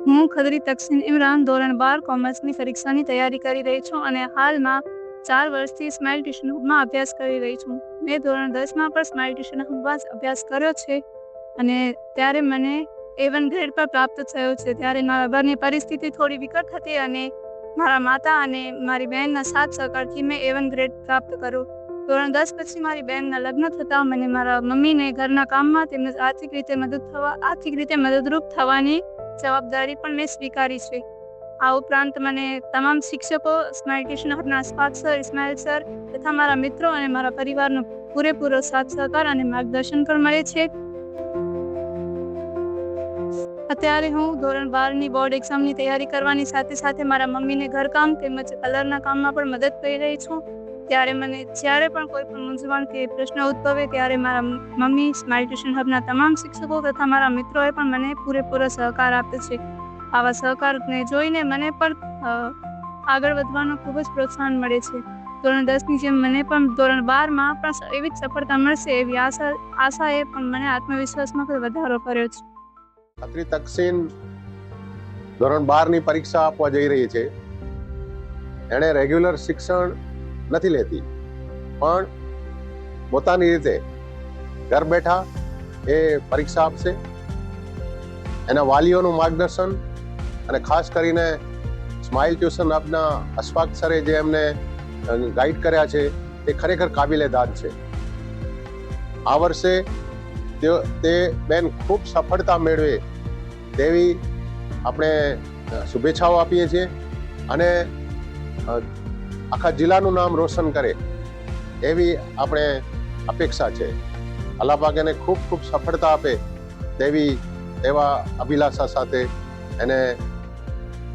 હું ખદરી તકસીન ઇમરાન ધોરણ બાર કોમર્સની પરીક્ષાની તૈયારી કરી રહી છું અને હાલમાં ચાર વર્ષથી સ્માઇલ ટ્યુશન હબમાં અભ્યાસ કરી રહી છું. મેં ધોરણ દસમાં પણ સ્માઇલ ટ્યુશન હબમાં અભ્યાસ કર્યો છે અને ત્યારે મને એ વન ગ્રેડ પર પ્રાપ્ત થયો છે. ત્યારે મારા ઘરની પરિસ્થિતિ થોડી વિકટ હતી અને મારા માતા અને મારી બહેનના સાથ સહકારથી મેં એ વન ગ્રેડ પ્રાપ્ત કર્યો. ધોરણ દસ પછી મારી બહેનના લગ્ન થતાં મને મારા મમ્મીને ઘરના કામમાં તેમને આર્થિક રીતે મદદ થવા, આર્થિક રીતે મદદરૂપ થવાની જવાબદારી પણ મેં સ્વીકારી છે. આ ઉપરાંત મને તમામ શિક્ષકો સ્માઇલ ટ્યુશન હબના સ્પાક સર ઇસ્માઇલ સર તથા મારા મિત્રો અને મારા પરિવારનો પૂરેપૂરો સાથ, સહકાર અને માર્ગદર્શન પણ મળે છે. અત્યારે હું ધોરણ બારની બોર્ડ એક્ઝામની તૈયારી કરવાની સાથે સાથે મારા મમ્મીને ઘરકામ તેમજ કલરના કામમાં પણ મદદ કરી રહી છું. ત્યારે મને, જ્યારે પણ કોઈ પણ મૂંઝવણ કે પ્રશ્ન ઉદ્ભવે ત્યારે મારા મમ્મી સ્માઇલ ટ્યુશન હબના તમામ શિક્ષકો તથા મારા મિત્રોએ પણ મને પૂરેપૂરો સહકાર આપ્યો છે. આવા સહકારને જોઈને મને પણ આગળ વધવાનો ખૂબ જ પ્રોત્સાહન મળે છે. ધોરણ દસની જેમ મને પણ ધોરણ બારમાં પણ એવી જ સફળતા મળશે એવી આશા, આશાએ પણ મને આત્મવિશ્વાસમાં પણ વધારો કર્યો છે. અત્રી તકસીન ધોરણ બારની પરીક્ષા આપવા જઈ રહી છે. એણે રેગ્યુલર શિક્ષણ નથી લેતી. પણ પોતાની રીતે ઘર બેઠા એ પરીક્ષા આપશે. એના વાલીઓનું માર્ગદર્શન અને ખાસ કરીને સ્માઇલ ટ્યુશન આપના અશફાક જે એમને ગાઈડ કર્યા છે તે ખરેખર કાબિલે દાદ છે. આ વર્ષે તે બેન ખૂબ સફળતા મેળવે તેવી આપણે શુભેચ્છાઓ આપીએ છીએ અને આખા જિલ્લાનું નામ રોશન કરે, એવી આપણે અપેક્ષા છે. અલ્લાહ એને ખૂબ ખૂબ સફળતા આપે તેવી એવા અભિલાષા સાથે એને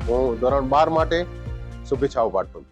હું ધોરણ બાર માટે શુભેચ્છાઓ પાઠવું